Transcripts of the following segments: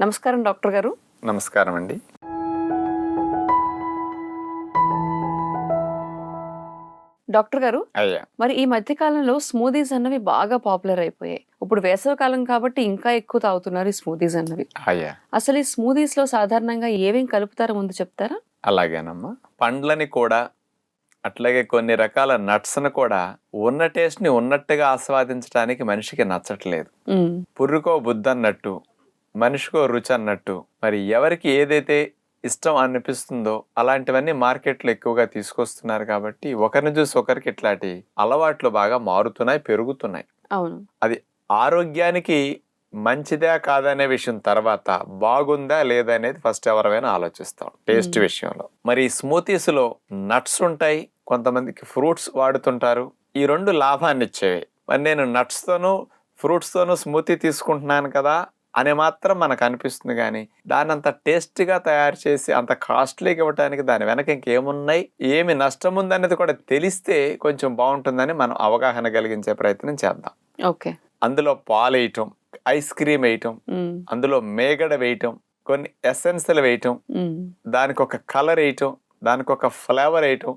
నమస్కారం డాక్టర్ గారు. నమస్కారం అండి. డాక్టర్ గారు అయ్యా. మరి ఈ మధ్య కాలంలో స్మూదీస్ అన్నవి బాగా పాపులర్ అయిపోయాయి. ఇప్పుడు వేసవి కాలం కాబట్టి ఇంకా ఎక్కువ తాగుతున్నారు ఈ స్మూదీస్ అన్నవి. అయ్యా. అసలు ఈ స్మూదీస్లో సాధారణంగా ఏమేం కలుపుతారో ముందు చెప్తారా? అలాగేనమ్మా. పండ్లని కూడా అట్లాగే కొన్ని రకాల నట్స్ను కూడా ఉన్న టేస్ట్ని ఉన్నట్టుగా ఆస్వాదించడానికి మనిషికి నచ్చట్లేదు. ఉమ్, పుర్రుకో బుద్ధి అన్నట్టు మనిషికో రుచి అన్నట్టు మరి ఎవరికి ఏదైతే ఇష్టం అనిపిస్తుందో అలాంటివన్నీ మార్కెట్లో ఎక్కువగా తీసుకొస్తున్నారు కాబట్టి ఒకరిని చూసి ఒకరికి ఇట్లాంటి అలవాట్లు బాగా మారుతున్నాయి పెరుగుతున్నాయి. అవును. ఆరోగ్యానికి మంచిదా కాదనే విషయం తర్వాత బాగుందా లేదా అనేది ఫస్ట్ ఎవరైనా ఆలోచిస్తాం టేస్ట్. విషయంలో. మరి స్మూతీస్లో నట్స్ ఉంటాయి కొంతమందికి ఫ్రూట్స్ వాడుతుంటారు ఈ రెండు లాభాన్ని ఇచ్చేవి మరి నేను nuts తోనూ ఫ్రూట్స్ తోనూ స్మూతీ తీసుకుంటున్నాను కదా అని మాత్రం మనకు అనిపిస్తుంది కానీ దాన్ని అంత టేస్ట్గా తయారు చేసి అంత కాస్ట్లీగా ఇవ్వడానికి దాని వెనక ఇంకేమున్నాయి? ఏమి నష్టం ఉందనేది కూడా తెలిస్తే కొంచెం బాగుంటుందని మనం అవగాహన కలిగించే ప్రయత్నం చేద్దాం. ఓకే. అందులో పాలు వేయటం ఐస్ క్రీమ్ వేయటం అందులో మేగడ వేయటం కొన్ని ఎసెన్సులు వేయటం దానికి ఒక కలర్ వేయటం దానికి ఒక ఫ్లేవర్ వేయటం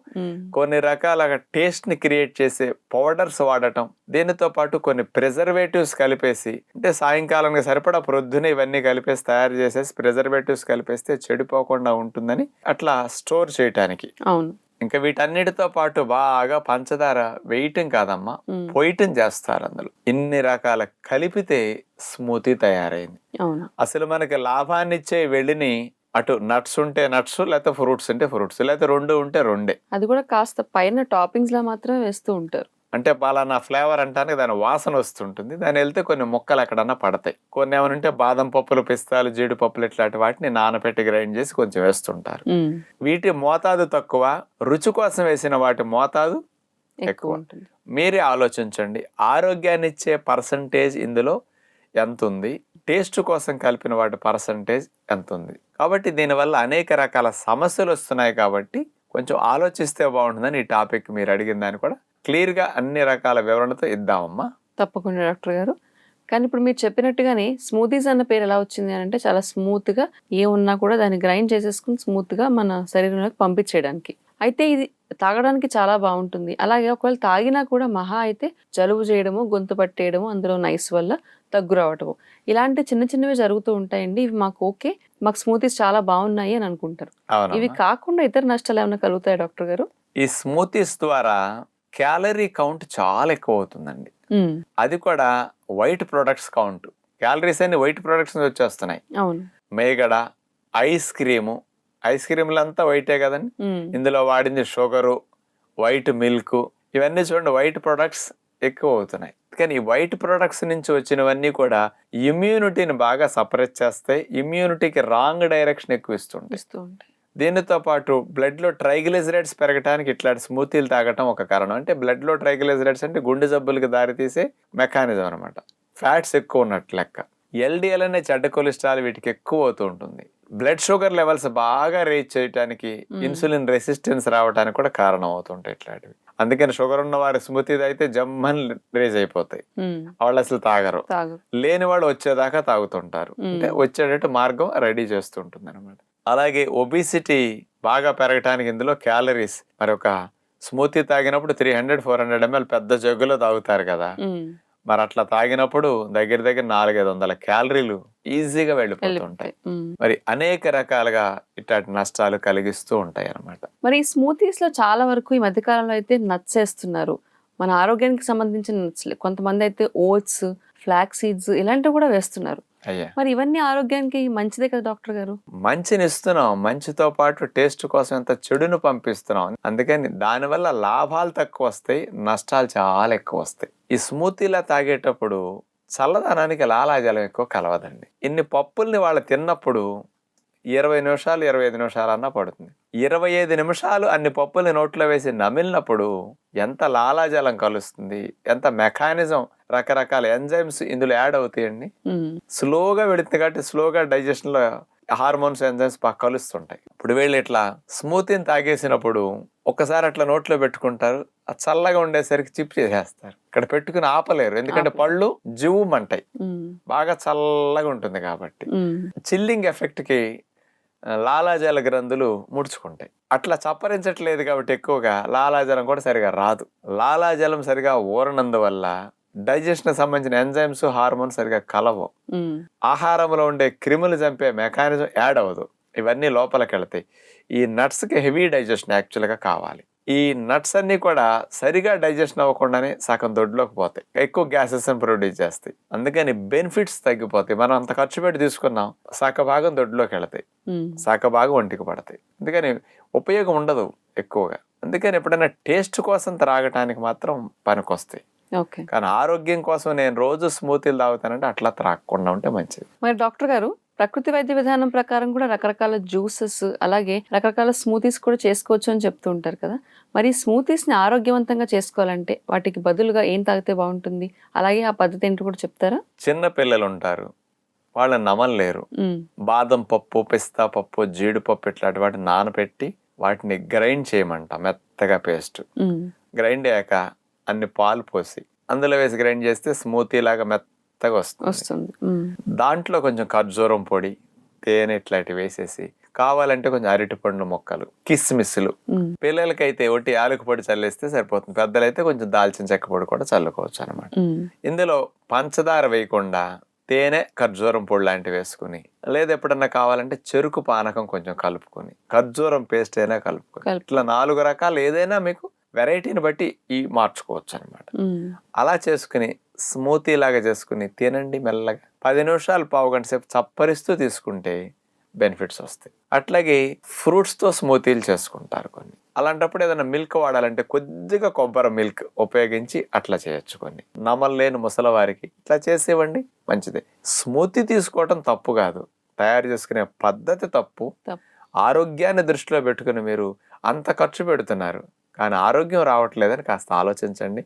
కొన్ని రకాల టేస్ట్ని క్రియేట్ చేసే పౌడర్స్ వాడటం దీనితో పాటు కొన్ని ప్రిజర్వేటివ్స్ కలిపేసి అంటే సాయంకాలానికి సరిపడా ప్రొద్దున ఇవన్నీ కలిపేసి తయారు చేసేసి ప్రిజర్వేటివ్స్ కలిపేస్తే చెడిపోకుండా ఉంటుందని అట్లా స్టోర్ చేయటానికి. అవును. ఇంకా వీటన్నిటితో పాటు బాగా పంచదార వేయటం కాదమ్మా ఉమ్, పొయ్యటం చేస్తారు అందులో. ఇన్ని రకాల కలిపితే స్మూతీ తయారైంది. అసలు మనకి లాభాన్ని ఇచ్చే వెళ్ళిని అటు నట్స్ ఉంటే నట్స్ లేకపోతే ఫ్రూట్స్ ఉంటే ఫ్రూట్స్ లేకపోతే రెండు ఉంటే రెండే. అది కూడా కాస్త పైన టాపింగ్స్ లా మాత్రమే వేస్తూ ఉంటారు. అంటే పలానా ఫ్లేవర్ అంటానికి దాని వాసన వస్తుంటుంది. దాని వెళ్తే కొన్ని ముక్కలు ఎక్కడన్నా పడతాయి. కొన్ని ఏమనంటే బాదం పప్పులు పిస్తాలు జీడిపప్పులు ఇట్లాంటి వాటిని నానబెట్టి గ్రైండ్ చేసి కొంచెం వేస్తుంటారు. వీటి మోతాదు తక్కువ రుచి కోసం వేసిన వాటి మోతాదు ఎక్కువ. ఎక్కువ. ఉంటుంది. మీరే ఆలోచించండి. ఆరోగ్యాన్ని ఇచ్చే పర్సంటేజ్ ఇందులో ఎంత ఉంది టేస్ట్ కోసం కలిపిన వాటి పర్సంటేజ్ ఎంత ఉంది కాబట్టి దీనివల్ల అనేక రకాల సమస్యలు వస్తున్నాయి కాబట్టి కొంచెం ఆలోచిస్తే బాగుంటుందని ఈ టాపిక్ మీరు అడిగిన దాన్ని కూడా క్లియర్గా అన్ని రకాల వివరణతో ఇద్దామమ్మా. తప్పకుండా డాక్టర్ గారు. కానీ ఇప్పుడు మీరు చెప్పినట్టుగానే స్మూతీస్ అన్న పేరు ఎలా వచ్చింది అని అంటే చాలా స్మూత్గా ఏమున్నా ఏ ఉన్నా కూడా దాన్ని గ్రైండ్ చేసేసుకుని స్మూత్గా మన శరీరంలోకి పంపించేయడానికి. అయితే ఇది తాగడానికి చాలా బాగుంటుంది. అలాగే ఒకవేళ తాగినా కూడా మహా అయితే జలుబు చేయడము గొంతు పట్టేయడము అందులో నైస్ వల్ల తగ్గు రావటము. ఇలాంటి చిన్న చిన్నవి జరుగుతూ ఉంటాయండి. ఇవి మాకు ఓకే. మాకు స్మూతీస్ చాలా బాగున్నాయి అని అనుకుంటారు. ఇవి కాకుండా ఇతర నష్టాలు ఏమైనా కలుగుతాయి డాక్టర్ గారు? ఈ స్మూతీస్ ద్వారా క్యాలరీ కౌంట్ చాలా ఎక్కువ అవుతుందండి. అది కూడా వైట్ ప్రొడక్ట్స్ కౌంట్. క్యాలరీస్ అన్ని వైట్ ప్రొడక్ట్స్ వచ్చేస్తున్నాయి. అవును. మేగడ ఐస్ క్రీము ఐస్ క్రీములు అంతా వైటే కదండి. ఇందులో వాడింది షుగరు వైట్ మిల్క్ ఇవన్నీ చూడండి వైట్ ప్రొడక్ట్స్ ఎక్కువ అవుతున్నాయి కానీ ఈ వైట్ ప్రొడక్ట్స్ నుంచి వచ్చినవన్నీ కూడా ఇమ్యూనిటీని బాగా సపరేట్ చేస్తాయి ఇమ్యూనిటీకి రాంగ్ డైరెక్షన్ ఎక్కువ ఇస్తుంటాయి. దీనితో పాటు బ్లడ్లో ట్రైగ్లిజరైడ్స్ పెరగడానికి ఇట్లాంటి స్మూతీలు తాగటం ఒక కారణం. అంటే బ్లడ్లో ట్రైగ్లిజరైడ్స్ అంటే గుండె జబ్బులకు దారితీసే మెకానిజం అనమాట ఫ్యాట్స్ ఎక్కువ ఉన్నట్టు లెక్క. ఎల్డిఎల్ అనే చెడ్డ కొలెస్ట్రాల్ వీటికి ఎక్కువ అవుతూ ఉంటుంది. బ్లడ్ షుగర్ లెవెల్స్ బాగా రీచ్ చేయడానికి. ఇన్సులిన్ రెసిస్టెన్స్ రావడానికి కూడా కారణం అవుతుంటాయి ఇట్లాంటివి. అందుకని షుగర్ ఉన్న వారి స్మూతీ అయితే జమ్మని రేజ్ అయిపోతాయి. వాళ్ళు అసలు తాగరు. తాగు లేని వాళ్ళు వచ్చేదాకా తాగుతుంటారు. అంటే వచ్చేటట్టు మార్గం రెడీ చేస్తుంటుంది అనమాట అలాగే ఒబిసిటీ బాగా పెరగటానికి ఇందులో క్యాలరీస్ మరి ఒక స్మూతీ తాగినప్పుడు three hundred four hundred ML పెద్ద జగ్గులో తాగుతారు కదా. మరి అట్లా తాగినప్పుడు దగ్గర దగ్గర నాలుగైదు వందల క్యాలరీలు ఈజీగా వెళ్ళిపోతుంటాయి. మరి అనేక రకాలుగా ఇట్లాంటి నష్టాలు కలిగిస్తూ ఉంటాయి అన్నమాట. మరి ఈ స్మూతీస్లో చాలా వరకు ఈ మధ్యకాలంలో అయితే నట్స్ వేస్తున్నారు. మన ఆరోగ్యానికి సంబంధించిన కొంతమంది అయితే ఓట్స్ ఫ్లాక్ సీడ్స్ ఇలాంటివి కూడా వేస్తున్నారు. మరి ఇవన్నీ ఆరోగ్యానికి మంచిదే కదా డాక్టర్ గారు? మంచిని ఇస్తున్నాం. మంచితో పాటు టేస్ట్ కోసం ఎంత చెడును పంపిస్తున్నాం. అందుకని దానివల్ల లాభాలు తక్కువ వస్తాయి నష్టాలు చాలా ఎక్కువ వస్తాయి. ఈ స్మూతీలా తాగేటప్పుడు చల్లదనానికి లాలాజలం ఎక్కువ కలవదండి. ఇన్ని పప్పుల్ని వాళ్ళు తిన్నప్పుడు ఇరవై నిమిషాలు ఇరవై ఐదు నిమిషాలు అన్నా పడుతుంది. ఇరవై ఐదు నిమిషాలు అన్ని పప్పుల్ని నోట్లో వేసి నమిలినప్పుడు ఎంత లాలాజలం కలుస్తుంది ఎంత మెకానిజం రకరకాల ఎంజైమ్స్ ఇందులో యాడ్ అవుతాయండి. స్లోగా వెళుతుంది కాబట్టి స్లోగా డైజెషన్లో హార్మోన్స్ ఎంజైమ్స్ బాగా కలుస్తుంటాయి. ఇప్పుడు వీళ్ళు ఇట్లా స్మూతీని తాగేసినప్పుడు ఒక్కసారి అట్లా నోట్లో పెట్టుకుంటారు ఆ చల్లగా ఉండేసరికి చిప్ చేసేస్తారు. ఇక్కడ పెట్టుకుని ఆపలేరు ఎందుకంటే. పళ్ళు జివ్వుమంటాయి బాగా చల్లగా ఉంటుంది కాబట్టి. చిల్లింగ్ ఎఫెక్ట్కి ఆ, లాలాజల గ్రంథులు ముడుచుకుంటాయి. అట్లా చప్పరించట్లేదు కాబట్టి ఎక్కువగా లాలాజలం కూడా సరిగా రాదు. లాలాజలం సరిగా ఊరనందువల్ల డైజెషన్ సంబంధించిన ఎంజైమ్స్ హార్మోన్స్ సరిగా కలవు. ఆహారంలో ఉండే క్రిములు చంపే మెకానిజం యాడ్ అవ్వదు. ఇవన్నీ లోపలికి వెళ్తాయి. ఈ నట్స్కి హెవీ డైజెషన్ యాక్చువల్గా కావాలి. ఈ నట్స్ అన్ని కూడా సరిగా డైజెషన్ అవ్వకుండానే సగం దొడ్లోకి పోతాయి. ఎక్కువ గ్యాసెస్ ప్రొడ్యూస్ చేస్తాయి. అందుకని బెనిఫిట్స్ తగ్గిపోతాయి. మనం అంత ఖర్చు పెట్టి తీసుకున్నాం సగ భాగం దొడ్లోకి వెళతాయి. సగ భాగం ఒంటికి పడతాయి. అందుకని ఉపయోగం ఉండదు ఎక్కువగా. అందుకని ఎప్పుడైనా టేస్ట్ కోసం త్రాగటానికి మాత్రం పనికొస్తాయి. కానీ ఆరోగ్యం కోసం నేను రోజు స్మూతీలు తాగుతానంటే అట్లా త్రాగకుండా ఉంటే మంచిది. మరి డాక్టర్ గారు ప్రకృతి వైద్య విధానం ప్రకారం కూడా రకరకాల జ్యూసెస్ అలాగే రకరకాల స్మూతీస్ కూడా చేసుకోవచ్చు అని చెప్తూ ఉంటారు కదా. మరి స్మూతీస్ని ఆరోగ్యవంతంగా చేసుకోవాలంటే వాటికి బదులుగా ఏం తాగితే బాగుంటుంది? అలాగే ఆ పద్ధతి ఏంటో కూడా చెప్తారా? చిన్న పిల్లలు ఉంటారు. వాళ్ళని నమలలేరు. ఉమ్, బాదం పప్పు పిస్తా పప్పు జీడిపప్పు ఇట్లాంటి వాటిని నానబెట్టి వాటిని గ్రైండ్ చేయమంట మెత్తగా పేస్ట్. గ్రైండ్ అయ్యాక అన్ని పాలు పోసి అందులో వేసి గ్రైండ్ చేస్తే స్మూతీ లాగా మెత్తగా వస్తుంది. వస్తుంది. దాంట్లో కొంచెం ఖర్జూరం పొడి తేనె ఇట్లాంటివి వేసేసి కావాలంటే కొంచెం అరటిపండు మొక్కలు కిస్మిస్లు. పిల్లలకైతే ఒకటి యాలక పొడి చల్లేస్తే సరిపోతుంది. పెద్దలైతే కొంచెం దాల్చిన చెక్క పొడి కూడా చల్లుకోవచ్చు అనమాట ఇందులో పంచదార వేయకుండా తేనె ఖర్జూరం పొడి లాంటివి వేసుకుని లేదా ఎప్పుడన్నా కావాలంటే చెరుకు పానకం కొంచెం కలుపుకొని ఖర్జూరం పేస్ట్ అయినా కలుపుకొని కలుపు. ఇట్లా నాలుగు రకాలు ఏదైనా మీకు వెరైటీని బట్టి ఈ మార్చుకోవచ్చు అనమాట అలా చేసుకుని స్మూతీ లాగా చేసుకుని తినండి మెల్లగా. పది నిమిషాలు పావు గంట సేపు చప్పరిస్తూ తీసుకుంటే బెనిఫిట్స్ వస్తాయి. అట్లాగే ఫ్రూట్స్తో స్మూతీలు చేసుకుంటారు కొన్ని. అలాంటప్పుడు ఏదైనా మిల్క్ వాడాలంటే కొద్దిగా కొబ్బరి మిల్క్ ఉపయోగించి అట్లా చేయొచ్చు కొన్ని. నమల్లేని ముసలవారికి ఇట్లా చేసేవండి మంచిదే. స్మూతీ తీసుకోవటం తప్పు కాదు. తయారు చేసుకునే పద్ధతి తప్పు. ఆరోగ్యాన్ని దృష్టిలో పెట్టుకుని మీరు అంత ఖర్చు పెడుతున్నారు. కానీ ఆరోగ్యం రావట్లేదని కాస్త ఆలోచించండి.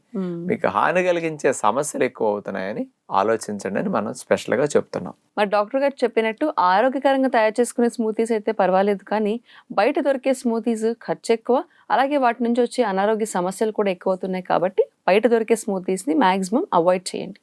మీకు హాని కలిగించే సమస్యలు ఎక్కువ అవుతున్నాయని ఆలోచించండి అని మనం స్పెషల్గా చెప్తున్నాం. మరి డాక్టర్ గారు చెప్పినట్టు ఆరోగ్యకరంగా తయారు చేసుకునే స్మూతీస్ అయితే పర్వాలేదు కానీ బయట దొరికే స్మూతీస్ ఖర్చు ఎక్కువ అలాగే వాటి నుంచి వచ్చే అనారోగ్య సమస్యలు కూడా ఎక్కువ అవుతున్నాయి కాబట్టి బయట దొరికే స్మూతీస్ని మాక్సిమం అవాయిడ్ చేయండి.